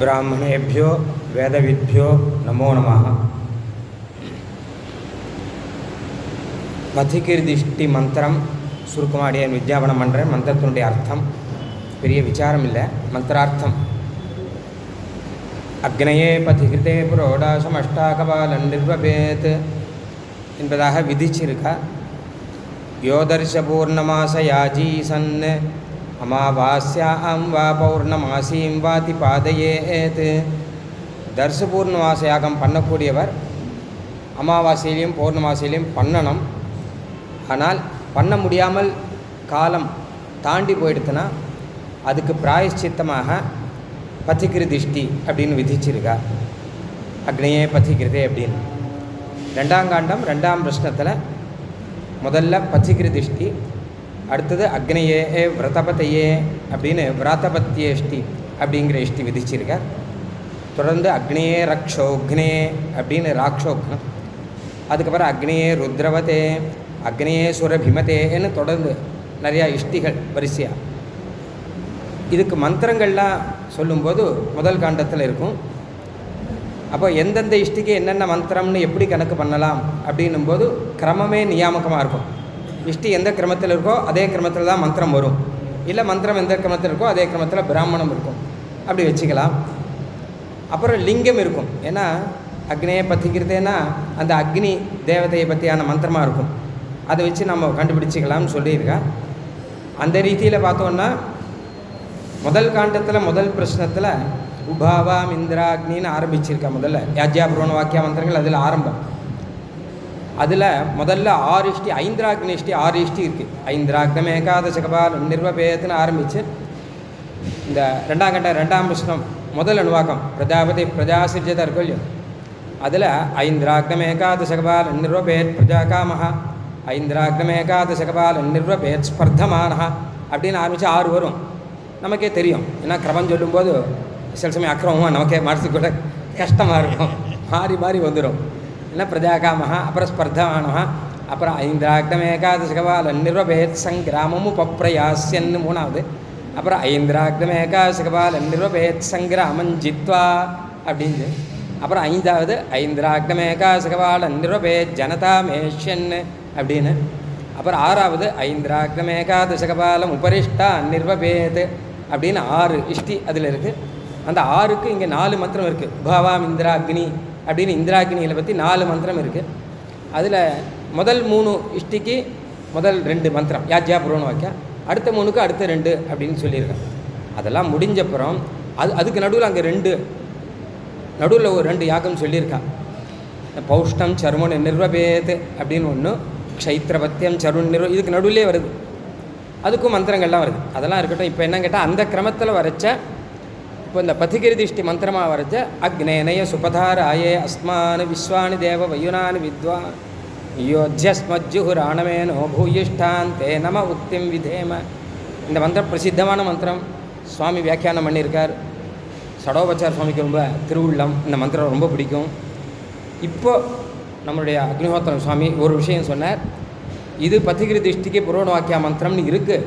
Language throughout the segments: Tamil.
பிராமணேபியோ வேதவித்யோ நமோ நம மதிகிர்திஷ்டி மந்திரம் சுருக்கமாடியன் வித்யாபனம் பண்ணுறேன் மந்திரத்தினுடைய அர்த்தம். பெரிய விசாரம் இல்லை மந்திரார்த்தம். அக்னையே பதிகிருதே புரோடாசம் அஷ்டாகபாலன் நிர்வபேத் என்பதாக விதிச்சிருக்கா. யோதர்ஷ பூர்ணமாச யாஜீசன் சன் அமாவாஸ்யாம் வா பௌர்ணமாசீம் வாதி பாதையேத் தர்ச பூர்ணமாச யாகம் பண்ணக்கூடியவர் அமாவாசையிலையும் பௌர்ணமாசையிலையும் பண்ணணும். ஆனால் பண்ண முடியாமல் காலம் தாண்டி போயிடுத்துன்னா அதுக்கு பிராயஷ்சித்தமாக பத்திகிரு திஷ்டி அப்படின்னு விதிச்சிருக்கா அக்னியே பத்திகிருதே அப்படின்னு. ரெண்டாம் காண்டம் ரெண்டாம் பிரஷ்னத்தில் முதல்ல பத்திகிரு திஷ்டி அடுத்தது அக்னியே விரதபத்தையே அப்படின்னு விராத்தபத்தியேஷ்டி அப்படிங்கிற இஷ்டி விதிச்சிருக்கார். தொடர்ந்து அக்னியே ரக்ஷோக்னே அப்படின்னு ராக்ஷோக்னம் அதுக்கப்புறம் அக்னியே ருத்ரவதே அக்னியே சுரபிமதேன்னு தொடர்ந்து நிறையா இஷ்டிகள் வரிசையாக இதுக்கு மந்திரங்கள்லாம் சொல்லும்போது முதல் காண்டத்தில் இருக்கும். அப்போ எந்தெந்த இஷ்டிக்கு என்னென்ன மந்திரம்னு எப்படி கணக்கு பண்ணலாம் அப்படின்னும்போது கிரமமே நியாமகமாக இருக்கும். இஷ்டி எந்த கிரமத்தில் இருக்கோ அதே கிரமத்தில் தான் மந்திரம் வரும். இல்லை மந்திரம் எந்த கிரமத்தில் இருக்கோ அதே கிரமத்தில் பிராமணம் இருக்கும். அப்படி வச்சுக்கலாம். அப்புறம் லிங்கம் இருக்கும். ஏன்னா அக்னியை பற்றிக்கிறதேன்னா அந்த அக்னி தேவதையை பற்றியான மந்திரமாக இருக்கும். அதை வச்சு நம்ம கண்டுபிடிச்சிக்கலாம்னு சொல்லியிருக்கா அந்த ரீதியில் பார்த்தோன்னா முதல் காண்டத்தில் முதல் பிரச்சனத்தில் உபாவாம் இந்திராக்னின்னு ஆரம்பிச்சிருக்கா முதல்ல. யாஜ்யாபுரோண வாக்கிய மந்திரங்கள் அதில் ஆரம்பம். அதில் முதல்ல ஆறு இஷ்டி ஐந்திராக்னி இஷ்டி ஆறு இஷ்டி இருக்குது ஐந்திராக்னம் ஏகாதசகபால் நிர்வபேதன்னு ஆரம்பித்து இந்த ரெண்டாம் கண்ட ரெண்டாம் பிரஷ்னம் முதல் அணுவாக்கம் பிரஜாபதி பிரஜா சிர்ஜதா இருக்கும் இல்லையோ அதில் ஐந்திராக்னம் ஏகாதசகபால் நிர்வபேத் பிரஜா காமஹா ஐந்திராக்னம் ஏகாதசகபால் நிர்வபேத் ஸ்பர்தமானஹா அப்படின்னு ஆரம்பித்து ஆறு வரும். நமக்கே தெரியும். ஏன்னா கிரமம் சொல்லும்போது சில சமயம் அக்கிரமமாக நமக்கே மனசுக்கு கூட கஷ்டமாக இருக்கும். மாறி மாறி வந்துடும் என்ன பிரஜாகாமஹா அப்புறம் ஸ்பர்தமானஹா அப்புறம் ஐந்திராக்டம் ஏகாதசகபால் நிர்வபேத் சங்கிராமம் உபப்பிரயாசியன்னு மூணாவது அப்புறம் ஐந்திராக்டம் ஏகாதசகபால் நிர்வபேத் சங்கிராமம் ஜித்வா அப்படின்னு அப்புறம் ஐந்தாவது ஐந்திராக்டம் ஏகாதசகபால் நிர்வபேத் ஜனதா மேஷன் அப்படின்னு அப்புறம் ஆறாவது ஐந்திராக்டம் ஏகாதசகபாலம் உபரிஷ்டா நிர்வபேத் அப்படின்னு ஆறு இஷ்டி அதில் இருக்குது அந்த ஆறுக்கு இங்கே நாலு மந்திரம் இருக்குது பாவாம் இந்திராக்னி அப்படின்னு இந்திராகினியில் பற்றி நாலு மந்திரம் இருக்குது அதில் முதல் மூணு இஷ்டிக்கு முதல் ரெண்டு மந்திரம். யாஜ்யா புரோண வாக்கியா அடுத்த மூணுக்கு அடுத்த ரெண்டு அப்படின்னு சொல்லியிருக்கேன் அதெல்லாம் முடிஞ்சப்புறம் அது அதுக்கு நடுவில் அங்கே ரெண்டு நடுவில் ஒரு ரெண்டு யாகம் சொல்லியிருக்கான் பௌஷ்டம் சருமன் நிர்வபேத் அப்படின்னு ஒன்று க்ஷைத்திரபத்தியம் சருண் நிர்வ இதுக்கு நடுவிலே வருது. அதுக்கும் மந்திரங்கள்லாம் வருது. அதெல்லாம் இருக்கட்டும். இப்போ என்ன கேட்டால் அந்த கிரமத்தில் வரைச்ச இப்போ இந்த பதிகிருதிஷ்டி மந்திரமாக வரைச்ச அக்னேனய சுபதாராயே அஸ்மான் விஸ்வானி தேவ வயுனானி வித்வான் யோஜ்யஸ்மஜ்ஜுஹுராணமேனோ பூயிஷ்டான் தே நம உக்திம் விதேம இந்த மந்திரம் பிரசித்தமான மந்திரம் சுவாமி வியாக்கியானம் பண்ணியிருக்கார். சடோபச்சார் சுவாமிக்கு ரொம்ப திருவுள்ளம். இந்த மந்திரம் ரொம்ப பிடிக்கும். இப்போது நம்மளுடைய அக்னிஹோத்திரம் சுவாமி ஒரு விஷயம் சொன்னார். இது பத்திகிரி திருஷ்டிக்கு புரோண வாக்கியா மந்திரம்னு இருக்குது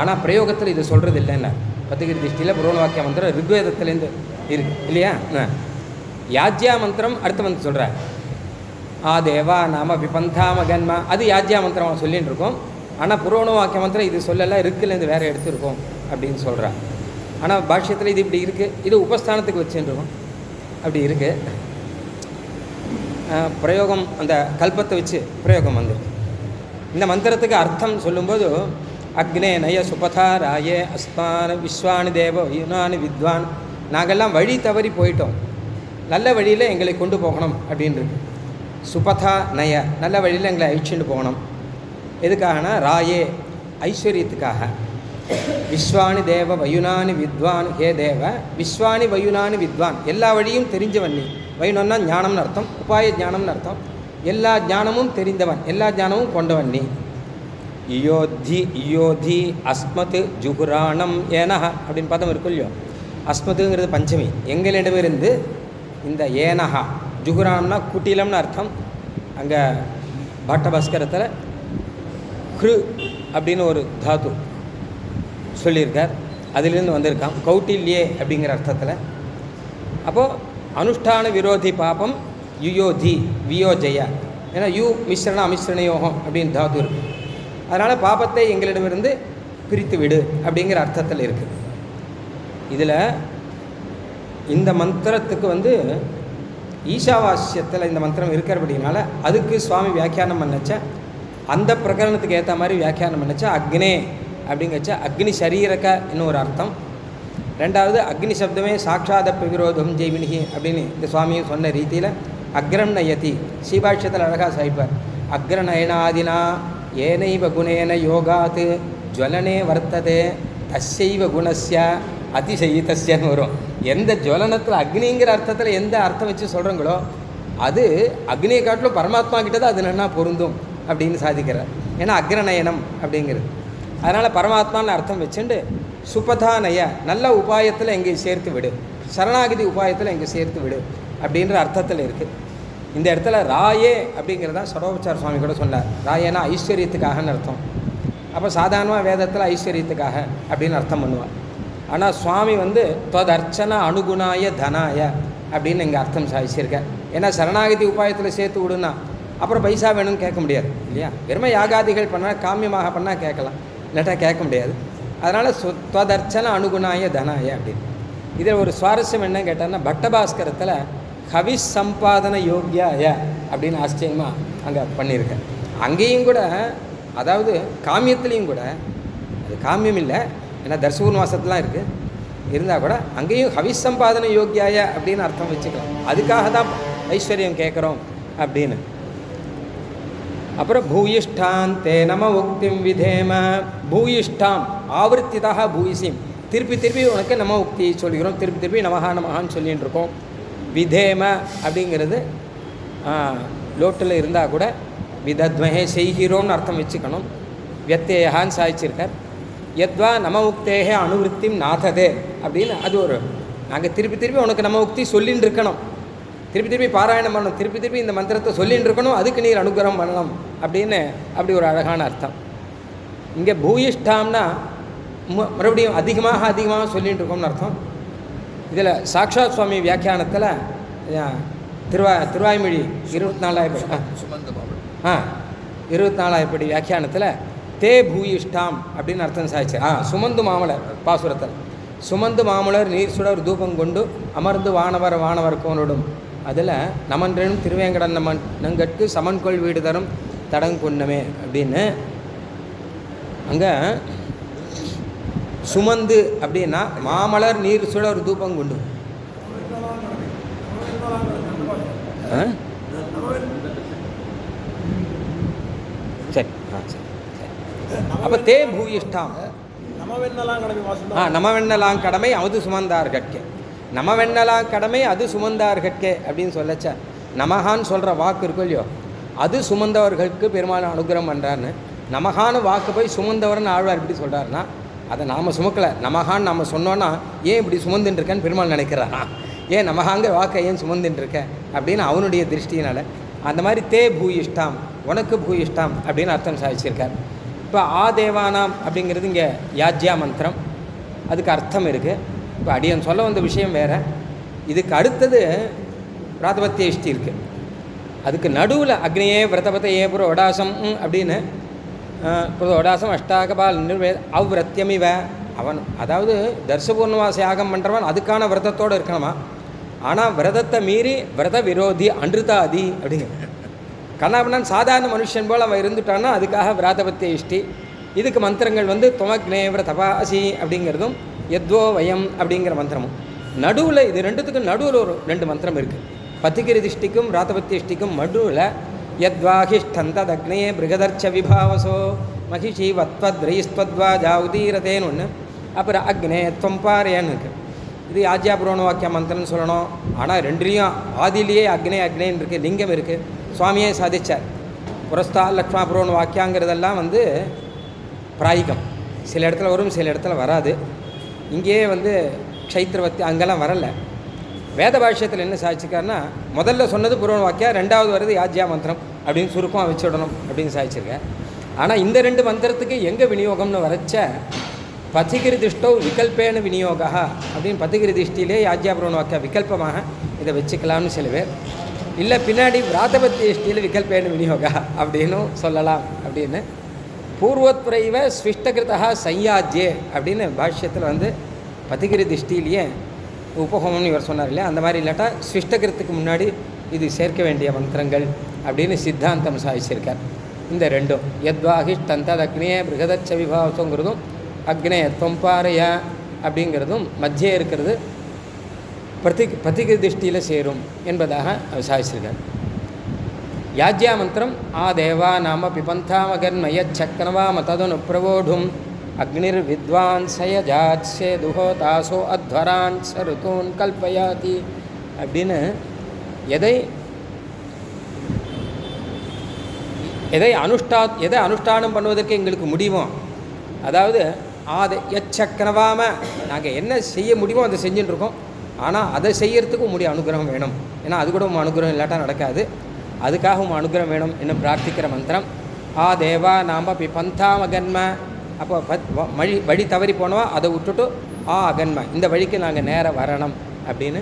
ஆனால் பிரயோகத்தில் இது சொல்கிறது இல்லைன்னு பத்திகிரி திருஷ்டியில் புரோண வாக்கிய மந்திரம் ரிக்வேதத்துலேருந்து இருக்கு. இல்லையா? யாஜ்யா மந்திரம் அடுத்த வந்து சொல்கிறார் ஆ தேவா நாம விபந்தா மகன்மா. அது யாஜ்யா மந்திரம் சொல்லின்னு இருக்கோம். ஆனால் புரோண வாக்கிய மந்திரம் இது சொல்லலை இருக்குலேருந்து வேறு எடுத்துருக்கோம் அப்படின்னு சொல்கிறான் ஆனால் பாஷ்யத்தில் இது இப்படி இருக்குது இது உபஸ்தானத்துக்கு வச்சுருக்கோம் அப்படி இருக்குது பிரயோகம் அந்த கல்பத்தை வச்சு பிரயோகம் வந்திருக்கு இந்த மந்திரத்துக்கு அர்த்தம் சொல்லும்போது அக்னே நய சுபதா ராயே அஸ்மான விஸ்வானி தேவ யுனானு வித்வான். நாங்கள்லாம் வழி தவறி போயிட்டோம். நல்ல வழியில் எங்களை கொண்டு போகணும் அப்படின்றது. சுபதா நய நல்ல வழியில் எங்களை அழிச்சுட்டு போகணும். எதுக்காகனா ராயே ஐஸ்வர்யத்துக்காக. விஸ்வானி தேவ வயுனானு வித்வான் ஹே தேவ விஸ்வானி வயுனானு வித்வான். எல்லா வழியும் தெரிஞ்சவன் நீ. வயுனம்னா ஞானம்னு அர்த்தம். உபாய ஞானம்னு அர்த்தம். எல்லா ஞானமும் தெரிந்தவன். எல்லா ஞானமும் கொண்டவன் நீ. இயோத்தி இயோதி அஸ்மத் ஜுகுராணம் ஏனஹா அப்படின்னு பதம் இருக்கும் இல்லையோ அஸ்மத்துங்கிறது பஞ்சமி. எங்களிடமிருந்து இந்த ஏனஹா ஜுகுராணம்னா குட்டிலம்னு அர்த்தம். அங்கே பட்டபாஸ்கரத்தில் ஹ்ரு அப்படின்னு ஒரு தாத்து சொல்லியிருக்கார். அதிலிருந்து வந்திருக்கான் கௌட்டில்யே அப்படிங்கிற அர்த்தத்தில். அப்போது அனுஷ்டான விரோதி பாபம் யுயோதி வியோஜய. ஏன்னா யு மிஸ்ரண அமிஸ்ரணயோகம் அப்படின்னு தாத்து இருக்குது அதனால் பாபத்தை எங்களிடமிருந்து பிரித்து விடு அப்படிங்கிற அர்த்தத்தில் இருக்குது இதில் இந்த மந்திரத்துக்கு வந்து ஈஷாவாசியத்தில் இந்த மந்திரம் இருக்கிறபடினால அதுக்கு சுவாமி வியாக்கியானம் பண்ணச்ச அந்த பிரகரணத்துக்கு ஏற்ற மாதிரி வியாக்கியானம் பண்ணச்ச அக்னே அப்படிங்கச்ச அக்னி சரீரக இன்னும் ஒரு அர்த்தம். ரெண்டாவது அக்னி சப்தமே சாட்சாத விரோதம் ஜெய்மினிகி அப்படின்னு இந்த சுவாமியும் சொன்ன ரீதியில் அக்ரம் நயதி. ஸ்ரீபாஷ்யத்தில் அழகாக சாய்ப்பார். அக்ரநயனாதினா ஏனைவ குணேன யோகாத் ஜுவலனே வர்த்ததே தஸ்யைவ குணஸ்ய அதிசயித்தஸ்யன்னு வரும். எந்த ஜுவலனத்தில் அக்னிங்கிற அர்த்தத்தில் எந்த அர்த்தம் வச்சு சொல்கிறாங்களோ அது அக்னியை காட்டிலும் பரமாத்மா கிட்ட தான் அது நன்னா பொருந்தும் அப்படின்னு சாதிக்கிறார். ஏன்னா அக்ரநயனம் அப்படிங்கிறது. அதனால் பரமாத்மான்னு அர்த்தம் வச்சுண்டு சுபதானய நல்ல உபாயத்தில் எங்கே சேர்த்து விடு. சரணாகிதி உபாயத்தில் எங்கே சேர்த்து விடு அப்படின்ற அர்த்தத்தில் இருக்குது இந்த இடத்துல ராயே அப்படிங்கிறதா சரோபச்சார சுவாமி கூட சொன்னார். ராயேனா ஐஸ்வர்யத்துக்காகன்னு அர்த்தம். அப்போ சாதாரணமாக வேதத்தில் ஐஸ்வர்யத்துக்காக அப்படின்னு அர்த்தம் பண்ணுவார். ஆனால் சுவாமி வந்து தொதர்ச்சன அனுகுணாய தனாய அப்படின்னு இங்கே அர்த்தம் சாதிச்சிருக்க ஏன்னா சரணாகதி உபாயத்தில் சேர்த்து விடுனா அப்புறம் பைசா வேணும்னு கேட்க முடியாது இல்லையா? வெறுமை யாகாதிகள் பண்ணால் காமியமாக பண்ணால் கேட்கலாம். இல்லாட்டா கேட்க முடியாது. அதனால் சு தொதர்ச்சன அனுகுணாய தனாய அப்படின்னு. இதில் ஒரு சுவாரஸ்யம் என்னன்னு கேட்டார்னா பட்டபாஸ்கரத்தில் கவி சம்பாதன யோக்கியாய அப்படின்னு ஆச்சரியமாக அங்கே பண்ணியிருக்கேன் அங்கேயும் கூட அதாவது காமியத்துலேயும் கூட அது காமியம் இல்லை ஏன்னா தர்சூர் மாதத்துலாம் இருக்குது இருந்தால் கூட அங்கேயும் ஹவிசம்பாதன யோக்கியாய அப்படின்னு அர்த்தம் வச்சுக்கலாம். அதுக்காக தான் ஐஸ்வர்யம் கேட்குறோம் அப்படின்னு. அப்புறம் பூயிஷ்டான் தே நம உக்திம் விதேம. பூயிஷ்டாம் ஆவர்த்திதாக பூயிசிம். திருப்பி திருப்பி உனக்கு நம்ம உக்தி சொல்கிறோம் திருப்பி திருப்பி நமஹா நமஹான்னு சொல்லின்னு இருக்கோம். விதேம அப்படிங்கிறது லோட்டில் இருந்தால் கூட விதத்வகே செய்கிறோம்னு அர்த்தம் வச்சுக்கணும். வியத்தேகான்னு சாதிச்சிருக்கார். எத்வா நம உக்தேகே அனுவருத்திம் நாததே அப்படின்னு அது ஒரு நாங்கள் திருப்பி திருப்பி உனக்கு நம்ம உக்தி சொல்லின்னு இருக்கணும் திருப்பி திருப்பி பாராயணம் பண்ணணும். திருப்பி திருப்பி இந்த மந்திரத்தை சொல்லின்னு இருக்கணும் அதுக்கு நீர் அனுகிரகம் பண்ணணும் அப்படின்னு அப்படி ஒரு அழகான அர்த்தம். இங்கே பூயிஷ்டாம்னா மறுபடியும் அதிகமாக அதிகமாக சொல்லிட்டு இருக்கோம்னு அர்த்தம். இதில் சாக்ஷாத் சுவாமி வியாக்கியானத்தில் திருவா திருவாய்மொழி இருபத்தி நாலாயிரம் ஆ இருபத்தி நாலாயிரப்படி வியாக்கியானத்தில் தே பூயிஷ்டாம் அப்படின்னு அர்த்தம் சாய்ச்சு. ஆ சுமந்து மாமலர் பாசுரத்தில். சுமந்து மாமலர் நீர் சுடர் தூபம் கொண்டு அமர்ந்து வானவர் வானவர் கோனோடும். அதில் நமன்றனும் திருவேங்கடன் நமன் நங்கட்கு சமன்கொள் வீடு தரும் தடங்கொண்டமே அப்படின்னு. அங்கே சுமந்து அப்படின்னா மாமலர் நீர் சுடர் தூபம் கொண்டு ஆ? சரி ஆ சரி அப்போ தே பூயிஷ்டாம். கடமை ஆ நமவெண்ணலாம் கடமை அது சுமந்தார்கட்கே நமவெண்ணலாம் கடமை அது சுமந்தார்கட்கே அப்படின்னு சொல்லச்ச நமகான்னு சொல்கிற வாக்கு இருக்கும் இல்லையோ? அது சுமந்தவர்களுக்கு பெருமாள் அனுகிரகம் பண்ணுறாருன்னு நமகான்னு வாக்கு போய் சுமந்தவர்னு ஆழ்வார் எப்படி சொல்கிறாருன்னா அதை நாம் சுமக்கலை. நமகான்னு நாம் சொன்னோன்னா ஏன் இப்படி சுமந்துட்டுருக்கேன்னு பெருமாள் நினைக்கிறாரா? ஏன் நமகாங்கிற வாக்கை ஏன் சுமந்துட்டு இருக்க அப்படின்னு அவனுடைய திருஷ்டியினால் அந்த மாதிரி தே பூயிஷ்டாம் உனக்கு பூயிஷ்டாம் அப்படின்னு அர்த்தம் சாதிச்சிருக்கார். இப்போ ஆ தேவானாம் அப்படிங்கிறது இங்கே யாஜ்யா மந்திரம். அதுக்கு அர்த்தம் இருக்குது இப்போ அடியன் சொல்ல வந்த விஷயம் வேறு. இதுக்கு அடுத்தது பிராதபத்திய இஷ்டி இருக்குது அதுக்கு நடுவில் அக்னியே விரதபத ஏ புற ஒடாசம் அப்படின்னு புதோடாசம் அஷ்டாகபால் நிர்வே அவ்வத்தியமிவ அவன் அதாவது தர்சபூர்ணவாச யாகம் பண்ணுறவன் அதுக்கான விரதத்தோடு இருக்கணுமா ஆனால் விரதத்தை மீறி விரத விரோதி அன்றுதாதி அப்படிங்க கண்ணாபண்ணன் சாதாரண மனுஷன் போல் அவன் இருந்துட்டான்னா அதுக்காக விராதபத்திய இஷ்டி இதுக்கு மந்திரங்கள் வந்து துமக்னேவர தபாசி அப்படிங்கிறதும் எத்வோ வயம் அப்படிங்கிற மந்திரமும் நடுவில் இது ரெண்டுத்துக்கும் நடுவில் ஒரு ரெண்டு மந்திரம் இருக்குது பத்திகிரி திஷ்டிக்கும் விராதபத்திய இஷ்டிக்கும் நடுவில் யத்வாஹிஷ்டந்ததக்னே பிருகதர்ச்ச விபாவசோ மகிஷி வத்வத்ரைஸ்வத்வா ஜாவுதீரதேன்னு ஒன்று அப்புறம் அக்னே தொம்பாரேன்னு இருக்குது இது யாஜ்யா புரோண வாக்கிய மந்திரம்னு சொல்லணும் ஆனால் ரெண்டுலேயும் ஆதிலேயே அக்னே அக்னேன்னு இருக்குது லிங்கம் இருக்குது சுவாமியே சாதிச்சார் புரஸ்தா லக்ஷ்மா புரோண வாக்கியாங்கிறதெல்லாம் வந்து பிராயிகம் சில இடத்துல வரும் சில இடத்துல வராது. இங்கேயே வந்து க்ஷைத்திரவத்தி அங்கெல்லாம் வரலை. வேத பாஷ்யத்தில் என்ன சாதிச்சிருக்காருன்னா முதல்ல சொன்னது புரோண வாக்கியா ரெண்டாவது வருது யாஜ்யா மந்திரம். அப்படின்னு சுருக்கமாக வச்சுடணும் அப்படின்னு சாதிச்சிருக்கேன். ஆனால் இந்த ரெண்டு மந்திரத்துக்கு எங்கே விநியோகம்னு வரைச்ச பதிகிரி திஷ்டோ விகல்பேன விநியோகா அப்படின்னு பதிகிரி திருஷ்டியிலே யாஜ்யாபுரவண வாக்கிய விகல்பமாக இதை வச்சுக்கலாம்னு சில பேர். இல்லை பின்னாடி விராதபத்தி திருஷ்டியில் விகல்பேன விநியோகா அப்படின்னும் சொல்லலாம் அப்படின்னு. பூர்வோத்புரைவ ஸ்விஷ்டகிருதா சையாஜ்யே அப்படின்னு பாஷ்யத்தில் வந்து பதிகிரி திருஷ்டியிலேயே உபஹோமம்னு இவர் சொன்னார் இல்லையா? அந்த மாதிரி இல்லாட்டா ஸ்விஷ்டகிருத்துக்கு முன்னாடி இது சேர்க்க வேண்டிய மந்திரங்கள் அப்படின்னு சித்தாந்தம் சாதிச்சிருக்கார். இந்த ரெண்டும். எத்வாகி தந்தத் அக்னியே பிருகதச்ச விபாவசங்கிறதும் அக்னே தொம்பாரைய அப்படிங்கிறதும் மத்தியே இருக்கிறது பிரதி பிரதிகிரி திருஷ்டியில் சேரும் என்பதாக அவர் சாதிச்சிருக்கார். யாஜ்யா மந்திரம் ஆ தேவா நாம பிபந்தாமகன் பிபந்தாமகன்மயச்சக்கனவாம ததனு பிரவோடும் அக்னிர் வித்வான் சயஜாத் சேதுஹோ தாசோ அத்வரான் சருத்தூன் கல்பயாதி அப்படின்னு எதை எதை அனுஷ்டா எதை அனுஷ்டானம் பண்ணுவதற்கு எங்களுக்கு முடியுமோ? அதாவது அதை எச்சக்கனவாம நாங்கள் என்ன செய்ய முடியுமோ அதை செஞ்சுட்டு இருக்கோம் ஆனால் அதை செய்யறதுக்கு உங்களுடைய அனுகிரகம் வேணும். ஏன்னா அது கூட உங்கள் அனுகிரகம் இல்லாட்டா நடக்காது. அதுக்காக உங்கள் அனுகிரகம் வேணும் என்ன பிரார்த்திக்கிற மந்திரம். ஆ தேவா நாம பிபந்தாமகன்ம அப்போ பத் வ- வழி வழி தவறி போனவா அதை விட்டுட்டு ஆ அகன்ம இந்த வழிக்கு நாங்கள் நேராக வரணும் அப்படின்னு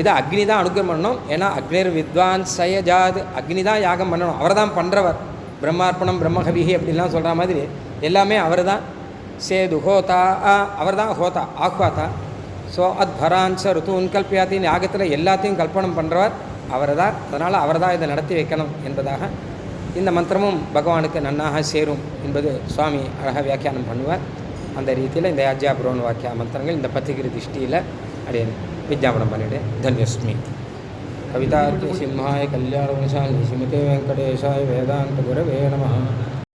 இதை அக்னி தான் அனுகிரகம் பண்ணணும். ஏன்னா அக்னிர் வித்வான் சயஜாத். அக்னி தான் யாகம் பண்ணணும். அவர் தான் பண்ணுறவர் பிரம்மார்ப்பணம் பிரம்மகவிகி அப்படின்லாம் சொல்கிற மாதிரி எல்லாமே அவர் தான் சேது ஹோதா அவர் தான் ஹோதா ஆஹ்வாத்தா ஸோ அத்வரான் ச ருத்துன் கல்பியாத்தின் யாகத்தில் எல்லாத்தையும் கல்பனம் பண்ணுறவர் அவர் தான் அதனால் அவர் தான் இதை நடத்தி வைக்கணும் என்பதாக இந்த மந்திரமும் பகவானுக்கு நன்னாக சேரும் என்பது சுவாமி அழகாக வியாக்கியானம் பண்ணுவார். அந்த ரீதியில் இந்த யாஜ்யா புரோன் வாக்கிய மந்திரங்கள் இந்த பத்திகிரி திருஷ்டியில் அடையணும். ವಿಜ್ಞಾಪನ ಮಾಡಿದೆ ಧನ್ಯಸ್ಮಿ ಕವಿತಾರ್ಕ ಸಿಂಹಾಯ ಕಲ್ಯಾಣವಶಾಲಿ ಶ್ರೀಮತಿ ವೆಂಕಟೇಶಾಯ ವೇದಾಂತ ಗುರವೇ ನಮಃ